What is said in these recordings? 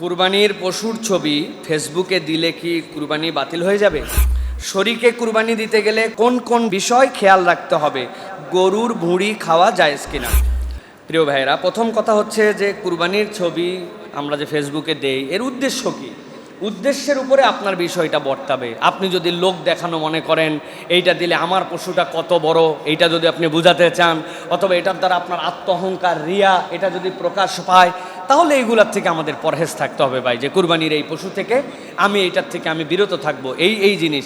কুরবানির পশুর ছবি ফেসবুকে দিলে কি কুরবানি বাতিল হয়ে যাবে? শরীকে কুরবানি দিতে গেলে কোন কোন বিষয় খেয়াল রাখতে হবে? গরুর ভুঁড়ি খাওয়া জায়েজ কিনা? প্রিয় ভাইয়েরা, প্রথম কথা হচ্ছে যে কুরবানির ছবি আমরা যে ফেসবুকে দেই, এর উদ্দেশ্য কি? উদ্দেশ্যের উপরে আপনার বিষয়টা বর্তাবে। আপনি যদি লোক দেখানো মনে করেন, এইটা দিলে আমার পশুটা কত বড়, এইটা যদি আপনি বুঝাতে চান, অথবা এটার দ্বারা আপনার আত্মহংকার রিয়া, এটা যদি প্রকাশ পায় তাহলে এইগুলার থেকে আমাদের পরহেজ থাকতে হবে ভাই, যে কুরবানির এই পশু থেকে আমি এইটার থেকে আমি বিরত থাকব, এই এই জিনিস।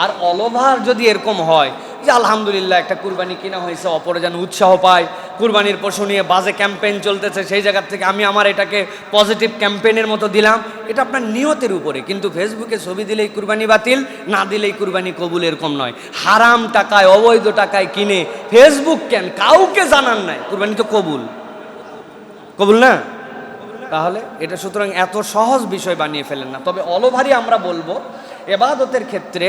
আর অলভার যদি এরকম হয় যে আলহামদুলিল্লাহ একটা কুরবানি কিনা হয়েছে, অপরে যেন উৎসাহ পায়, কুরবানির পশু নিয়ে বাজে ক্যাম্পেইন চলতেছে, সেই জায়গার থেকে আমি আমার এটাকে পজিটিভ ক্যাম্পেইনের মতো দিলাম, এটা আপনার নিয়তের উপরে। কিন্তু ফেসবুকে ছবি দিলেই কুরবানি বাতিল, না দিলেই কুরবানি কবুল এরকম নয়। হারাম টাকায়, অবৈধ টাকায় কিনে ফেসবুক কেন? কাউকে জানান নাই, কুরবানি তো কবুল। কবুল না? তাহলে এটা সুতরাং এত সহজ বিষয় বানিয়ে ফেলেন না। তবে অলভারি আমরা বলব এবাদতের ক্ষেত্রে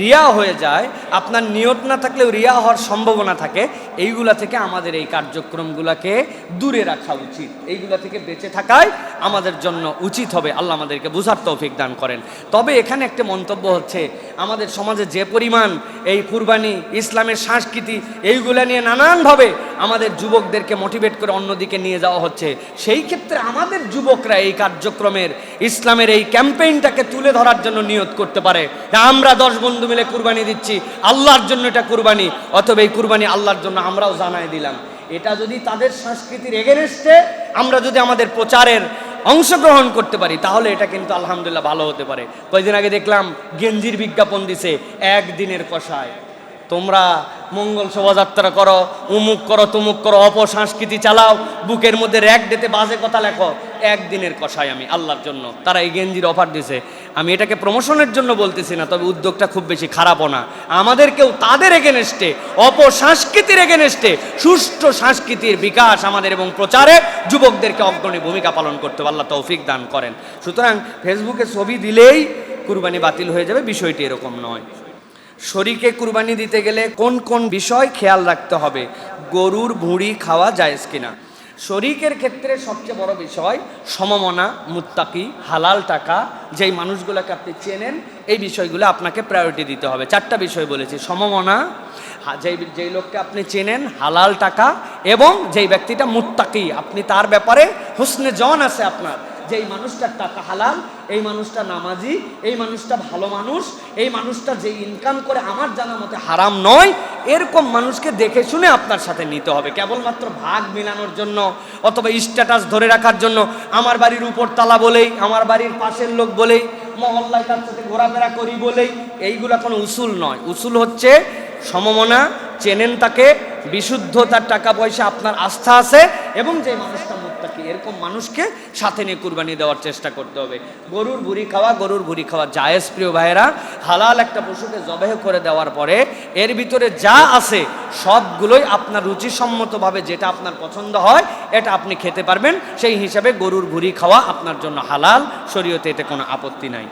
রিয়া হয়ে যায়, আপনার নিয়ত না থাকলেও রিয়া হওয়ার সম্ভাবনা থাকে, এইগুলা থেকে আমাদের এই কার্যক্রমগুলোকে দূরে রাখা উচিত। এইগুলা থেকে বেঁচে থাকাই আমাদের জন্য উচিত হবে, আল্লাহ আমাদেরকে বুঝার তৌফিক দান করেন। তবে এখানে একটা মন্তব্য হচ্ছে, আমাদের সমাজে যে পরিমাণ এই কুরবানি, ইসলামের সংস্কৃতি, এইগুলা নিয়ে নানানভাবে আমাদের যুবকদেরকে মোটিভেট করে অন্যদিকে নিয়ে যাওয়া হচ্ছে, সেই ক্ষেত্রে আমাদের যুবকরা এই কার্যক্রমের, ইসলামের এই ক্যাম্পেইনটাকে তুলে ধরার জন্য নিয়ত করতে পারে। আমরা দশ বন্ধু মিলে কুরবানি দিচ্ছি, আল্লাহর জন্য এটা কুরবানি, অথবা এই কুরবানি আল্লাহর জন্য আমরাও জানাই দিলাম। এটা যদি তাদের সংস্কৃতির এগেনস্টে আমরা যদি আমাদের প্রচারের অংশগ্রহণ করতে পারি, তাহলে এটা কিন্তু আলহামদুলিল্লাহ ভালো হতে পারে। কয়েকদিন আগে দেখলাম, গেঞ্জির বিজ্ঞাপন দিছে একদিনের কষায়। তোমরা মঙ্গল শোভাযাত্রা করো, উমুক করো, তুমুক করো, অপসংস্কৃতি চালাও, বুকের মধ্যে র্যাক ডেতে বাজে কথা লেখো। একদিনের কষাই আমি আল্লাহর জন্য। তারা এই গেঞ্জির অফার দিছে। আমি এটাকে প্রমোশনের জন্য বলতেছি না, তবে উদ্যোগটা খুব বেশি খারাপও না। আমাদেরকেও তাদের এগেনেস্টে অপসংস্কৃতির এগেনেস্টে সুষ্ঠু সংস্কৃতির বিকাশ আমাদের এবং প্রচারে যুবকদেরকে অগ্রণী ভূমিকা পালন করতে আল্লাহ তৌফিক দান করেন। সুতরাং ফেসবুকে ছবি দিলেই কুরবানি বাতিল হয়ে যাবে, বিষয়টি এরকম নয়। শরীকে কুরবানি দিতে গেলে কোন কোন বিষয় খেয়াল রাখতে হবে? গরুর ভুঁড়ি খাওয়া জায়েজ কিনা? শরিকের ক্ষেত্রে সবচেয়ে বড় বিষয় সমমনা, মুত্তাকি, হালাল টাকা, যেই মানুষগুলোকে আপনি চেনেন, এই বিষয়গুলো আপনাকে প্রায়োরিটি দিতে হবে। চারটা বিষয় বলেছি, সমমনা যেই যেই লোককে আপনি চেনেন, হালাল টাকা এবং যেই ব্যক্তিটা মুত্তাকি, আপনি তার ব্যাপারে হুসনে জন আছে আপনার। যে এই মানুষটার টাকা হালাল, এই মানুষটা নামাজি, এই মানুষটা ভালো মানুষ, এই মানুষটা যে ইনকাম করে আমার জানা মতে হারাম নয়, এরকম মানুষকে দেখে শুনে আপনার সাথে নিতে হবে। কেবলমাত্র ভাগ মিলানোর জন্য অথবা স্ট্যাটাস ধরে রাখার জন্য আমার বাড়ির উপর তালা বলেই, আমার বাড়ির পাশের লোক বলেই, মহল্লায় তার সাথে ঘোরাফেরা করি বলেই, এইগুলো কোনো উসুল নয়। উসুল হচ্ছে সমমনা, চেনেন তাকে বিশুদ্ধ তার টাকা পয়সা আপনার আস্থা আছে এবং যে মানুষটা মুত্তাকি, এরকম মানুষকে সাথে নিয়ে কুরবানি দেওয়ার চেষ্টা করতে হবে। গরুর ভুড়ি খাওয়া, গরুর ভুড়ি খাওয়া জায়েজ, প্রিয় ভাইয়েরা। হালাল একটা পশুকে জবেহ করে দেওয়ার পরে এর ভিতরে যা আছে, সবগুলোই আপনার রুচিসম্মতভাবে যেটা আপনার পছন্দ হয়, এটা আপনি খেতে পারবেন। সেই হিসাবে গরুর ভুড়ি খাওয়া আপনার জন্য হালাল, শরীয়তে এতে কোনো আপত্তি নাই।